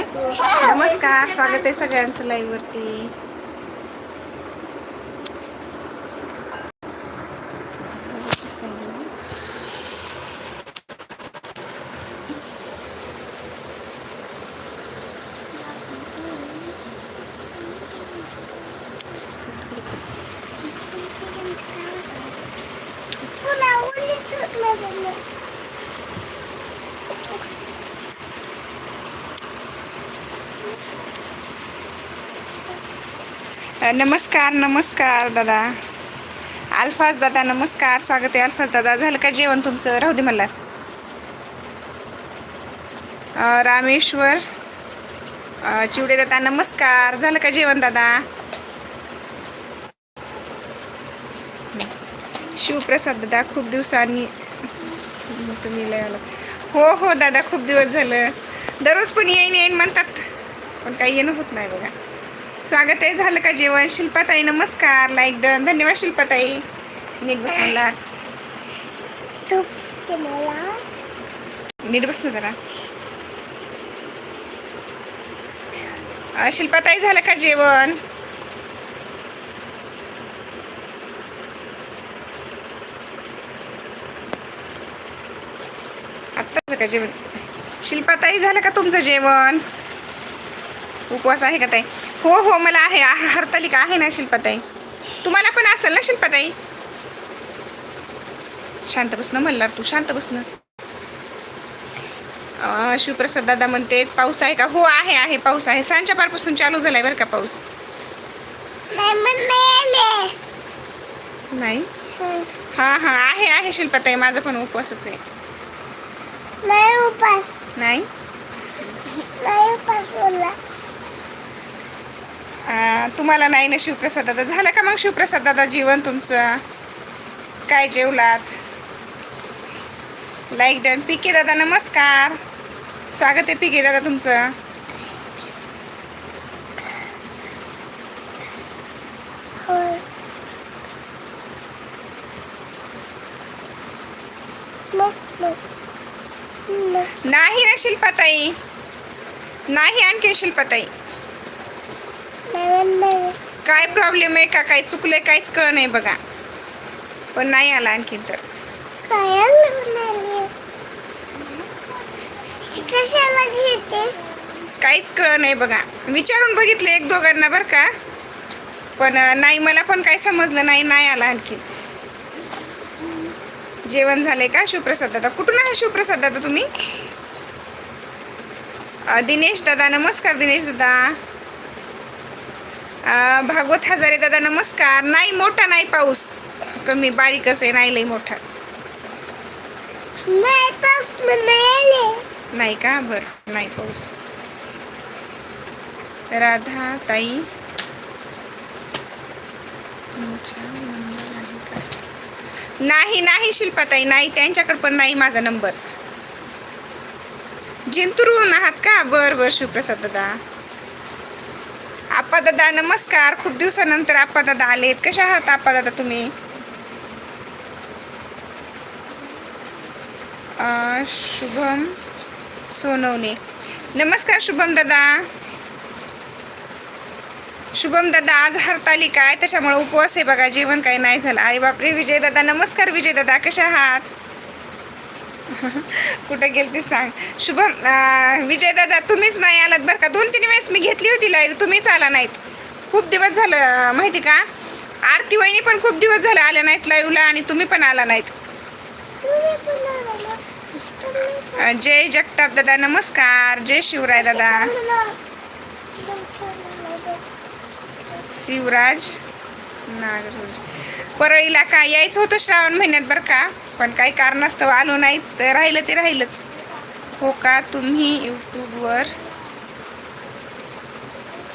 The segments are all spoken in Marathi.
नमस्कार स्वागत आहे सगळ्यांचं लाईव्ह वरती पुन्हा ओली सुटलं नमस्कार नमस्कार दादा. अल्फाज दादा नमस्कार. स्वागत आहे अल्फाज दादा. झालं का जेवण तुमचं? राहू दे मला रामेश्वर चिवडे दादा नमस्कार. झालं का जेवण दादा? शिवप्रसाद दादा खूप दिवसांनी तुम्ही लय हो हो दादा खूप दिवस झालं. दररोज पण येईन येईन म्हणतात. पण काही येणं होत नाही बघा. स्वागत आहे. झालं का जेवण? शिल्पाताई नमस्कार. लाईक डन धन्यवाद शिल्पाताई. नीट बस नीट बस ना जरा. शिल्पाताई झालं का जेवण? आत्ता झालं का जेवण? शिल्पाताई झालं का तुमचं जेवण? उपवास आहे का ताई? हो हो मला आहे. हरतालिका आहे ना शिल्पाताई. तुम्हाला पण असेल ना शिल्पाताई? शांत बसणं म्हणणार तू शांत बसणं. शिवप्रसाद दादा म्हणते पाऊस आहे का? हो आहे आहे पाऊस आहे. सांच्या पारपासून चालू झालाय बरं का पाऊस? नाही हं. हा आहे आहे शिल्पाताई माझा पण उपवासच आहे. नाही उपास. नाही उपास बोलला. तुम्हाला नाही ना शिवप्रसाद दादा? झालं का मग शिवप्रसाद दादा जीवन तुमचं? काय जेवलात? लाईक डन पिके दादा नमस्कार. स्वागत आहे पिके दादा तुमचं. नाही ना शिल्पाताई. नाही आणखी शिल्पाताई. काय प्रॉब्लेम आहे का? काय चुकलंय काहीच कळ नाही बघा. पण नाही आला आणखीन तर. काहीच कळ नाही बघा. विचारून बघितलं एक दोघांना बरं का. पण नाही मला पण काय समजलं नाही नाही आला आणखीन. जेवण झालंय का शिवप्रसाद दादा? कुठून आहे शिवप्रसाद दादा तुम्ही? दिनेश दादा नमस्कार दिनेश दादा. भागवत हजारे दादा नमस्कार. नाही मोठा नाही पाऊस. कमी बारीकच आहे नाही लई मोठा. नाही नाही नाही का? बरं नाही पाऊस. राधा ताई. तुमचा नंबर आहे का? नाही नाही शिल्पाताई नाही. त्यांच्याकडे पण नाही माझा नंबर. जिंतूरहून आहात का? बर बर शिवप्रसाद दादा. आप्पा दादा नमस्कार. खूप दिवसानंतर आप्पा दादा आलेत. कशा आहात आप्पा दादा तुम्ही शुभम सोनवणे. नमस्कार शुभम दादा. शुभम दादा आज हरताली काय? त्याच्यामुळे उपवास आहे बघा. जेवण काही नाही झालं. अरे बापरे विजय दादा नमस्कार विजय दादा. कशा आहात? कुठं गेलती सांग. शुभम विजय दादा तुम्हीच नाही आलात बरं का? दोन तीन वेळेस मी घेतली होती लाईव्ह तुम्हीच आला नाहीत. खूप दिवस झालं माहिती का? आरती वहिनी पण खूप दिवस झाले आल्या नाहीत लाईव्हला आणि तुम्ही पण आला नाहीत. जय जगताप दादा नमस्कार. जय शिवराय दादा. शिवराज नागरोज. परळीला का? यायचं होतं श्रावण महिन्यात बरं का? पण काही कारणास्तव आलो नाही तर राहिलं ते राहिलंच. हो का? तुम्ही यूट्यूबवर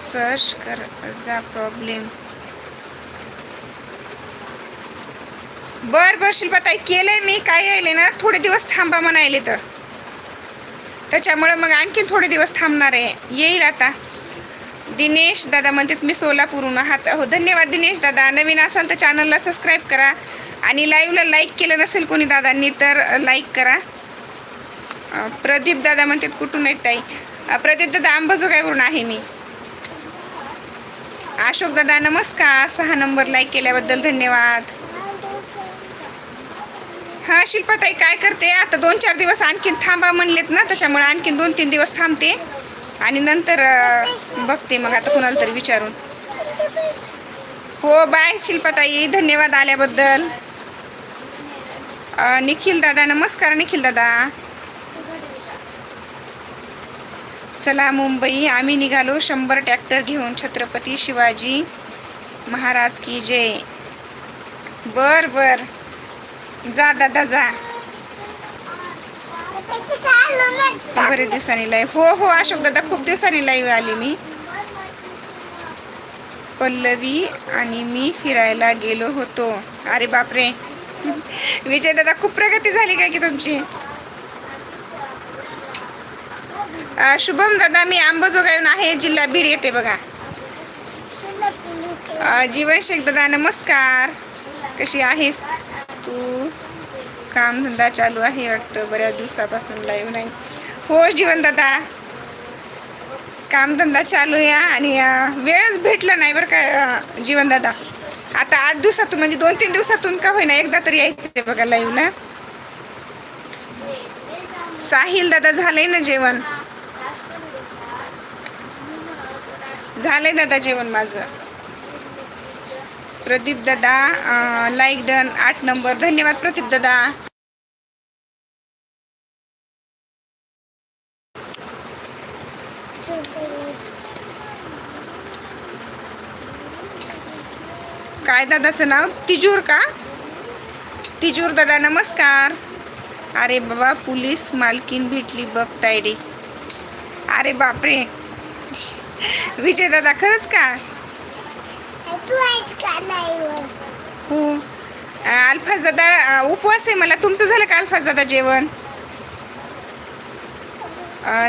सर्च कर जा प्रॉब्लेम बर बर शिल्पाताई केलंय मी काय यायले ना थोडे दिवस थांबा म्हणायले तर. त्याच्यामुळं मग आणखीन थोडे दिवस थांबणार आहे. येईल आता. दिनेश दादा म्हणतात मी सोलापूरून आहात. हो धन्यवाद दिनेश दादा. नवीन असाल तर चॅनलला सबस्क्राईब करा. आणि लाईव्हला लाईक केलं नसेल कोणी दादांनी तर लाईक करा. प्रदीप दादा म्हणतात कुठून आहेत ताई? प्रदीप दादा अंबाजोगाईवरून आहे मी. अशोक दादा नमस्कार. सहा नंबर लाईक केल्याबद्दल धन्यवाद. हां शिल्पाताई काय करते? आता दोन चार दिवस आणखीन थांबा म्हणलेत ना त्याच्यामुळे आणखीन दोन तीन दिवस थांबते. आणि नंतर बघते मग आता कुणाला तरी विचारून. हो बाय शिल्पाताई. धन्यवाद आल्याबद्दल. निखिल दादा नमस्कार निखिल दादा. चला मुंबई आम्ही निघालो शंभर ट्रॅक्टर घेऊन छत्रपती शिवाजी महाराज की जय. बर बर. जा दादा जा. बरेच दिवसांनी लाईव्ह हो हो अशोक दादा खूप दिवसांनी लाईव्ह आली मी. पल्लवी आणि मी फिरायला गेलो होतो. अरे बापरे. विजय दादा खूप प्रगती झाली काय की तुमची? शुभम दादा मी आंबोजोगाईहून आहे जिल्हा बीड येते बघा. जीवन शेख दादा नमस्कार. कशी आहेस तू? कामधंदा चालू आहे वाटतं बऱ्याच दिवसापासून लाईव्ह नाही. हो जीवन दादा. कामधंदा चालू या आणि वेळच भेटला नाही बरं का जीवन दादा. आता आठ दिवसातून म्हणजे दोन तीन दिवसातून का होईना एकदा तरी यायचं आहे बघा लाईव्हला साहिल दादा झालंय ना जेवण? झालंय दादा जेवण माझं. प्रदीप दादा लाईक डन आठ नंबर धन्यवाद प्रदीप दादा. काय दादाचं नाव? तिजूर का? तिजूर दादा नमस्कार. अरे बाबा पोलीस मालकीन भेटली बघ तायडी. अरे बापरे. विजय दादा खरंच का? हो. अल्फाज दादा उपवास आहे मला. तुमचं झालं का अल्फाज दादा जेवण?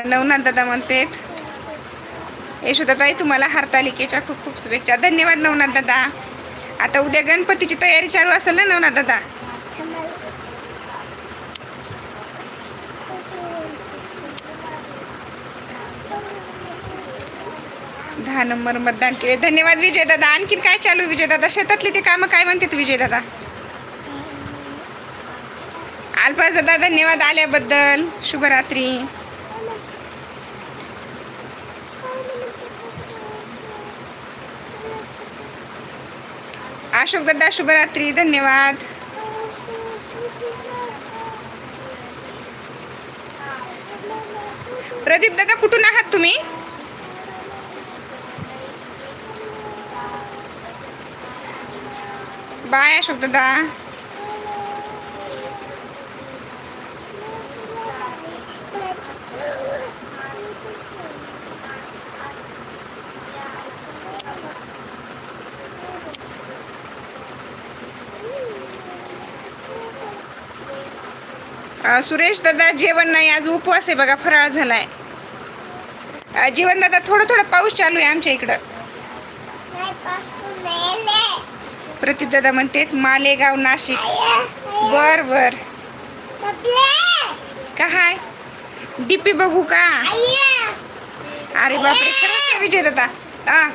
नवनाथ दादा म्हणतेत. यशोदाताई तुम्हाला हरतालिकेच्या खूप खूप शुभेच्छा. धन्यवाद नवनाथ दादा. आता उद्या गणपतीची तयारी चालू असेल ना ना दादा? दहा नंबर मतदान केले. धन्यवाद विजय दादा. आणखीन काय चालू विजय दादा? शेतातले ते कामं काय म्हणतात विजय दादा? दादा धन्यवाद आल्याबद्दल. शुभरात्री. अशोक दादा शुभरात्री धन्यवाद. प्रदीप दादा कुठून आहात तुम्ही? बाय अशोक दादा. सुरेश दादा जेवण नाही आज उपवास आहे बघा फराळ झालाय. अ, जीवन दादा थोडं थोडं पाऊस चालू आहे आमच्या इकडं. प्रदीप दादा म्हणते मालेगाव नाशिक. बर बर. का हाय? डीपी बघू का? अरे बापरे खरंच विजय दादा. हा.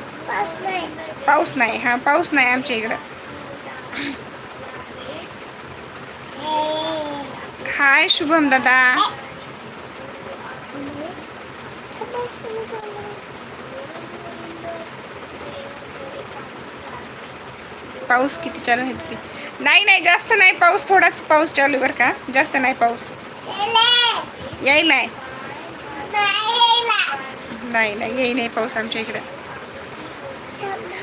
पाऊस नाही. हा पाऊस नाही आमच्या इकडं. हाय शुभम दादा. पाऊस किती चालू आहे तिथे नाही नाही जास्त नाही पाऊस थोडाच पाऊस चालू आहे बरं का. जास्त नाही पाऊस. येईल नाही? नाही नाही येई नाही पाऊस आमच्या इकडं.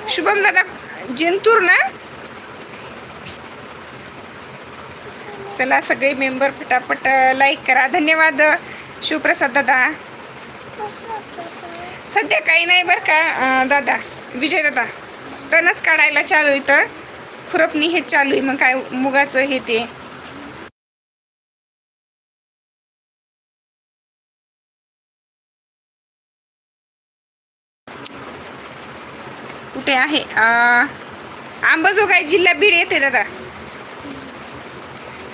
शुभम दादा जिंतूर ना? चला सगळे मेंबर फटाफट लाईक करा. धन्यवाद शिवप्रसाद दादा. सध्या काही नाही बरं का दादा. विजय दादा. तणच काढायला चालू आहे इथं. खुरपणी हे चालू आहे मग काय मुगाचं हे ते. कुठे आहे? आंबाजोगाई जिल्हा बीड येते दादा.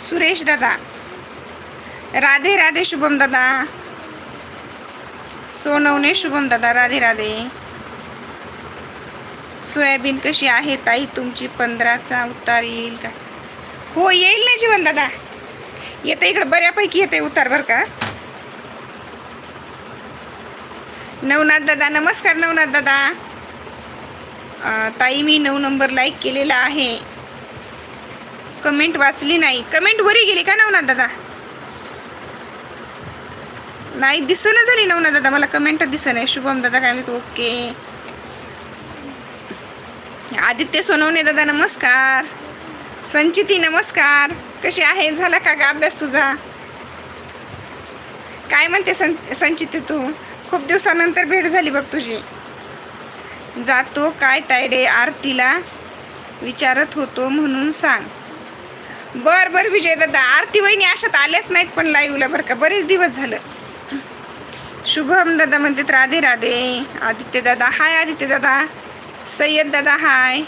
सुरेश दादा. राधे राधे शुभम दादा. सोनवणे शुभम दादा राधे राधे. सोयाबीन कशी आहे ताई तुमची? पंधराचा उतार येईल का? हो येईल ना जीवन दादा. येते इकडं बऱ्यापैकी येते उतार बरं का? नवनाथ दादा नमस्कार नवनाथ दादा. ताई मी नऊ नंबर लाईक केलेला आहे. कमेंट वाचली नाही. कमेंट वरी गेली का नवना दादा? नाही दिसना झाली नवना दादा. मला कमेंट दिसत नाही शुभम दादा काय म्हणतो ओके. आदित्य सोनवणे दादा नमस्कार. संचिती नमस्कार. कशी आहे? झाला का गा अभ्यास तुझा? काय म्हणते सं संचिती तू? खूप दिवसानंतर भेट झाली बघ तुझी. जातो काय तायडे आरतीला? विचारत होतो म्हणून सांग. बर बर विजय दादा. आरती वहिनी अशात आल्याच नाहीत पण लाईव्हला बरं का. बरेच दिवस झालं. शुभम दादा म्हणतात राधे राधे. आदित्य दादा हाय आदित्य दादा. सय्यद दादा हाय.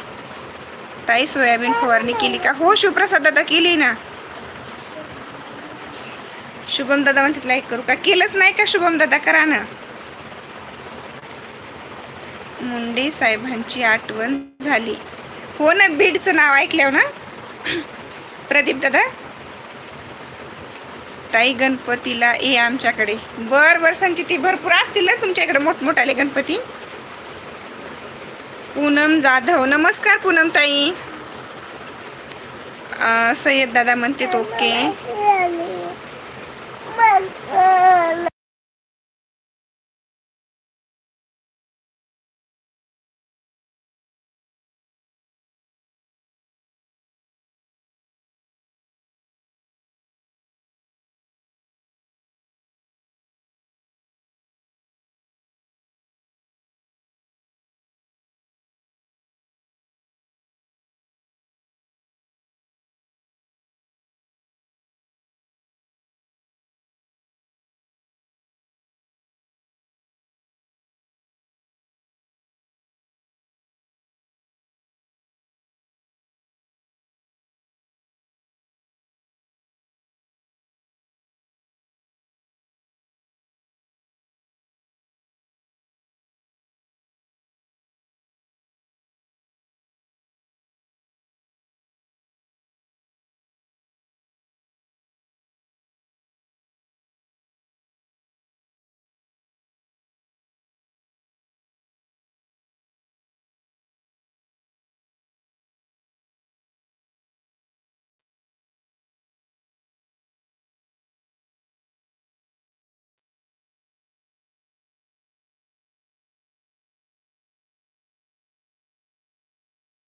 ताई सोयाबीन फवारणी केली का? हो शिवप्रसाद दादा केली ना. शुभम दादा म्हणतात लाईक करू का? केलंच नाही का शुभम दादा? करा ना. मुंडे साहेबांची आठवण झाली. हो ना बीडचं नाव ऐकल्यावर ना? प्रदीप दादा. ताई गणपतीला ये आमच्याकडे. बर बर संचिती भरपूर असतील ना तुमच्याकडे मोठमोठाले गणपती? पूनम जाधव नमस्कार पूनम ताई. सय्यद दादा म्हणते ओके.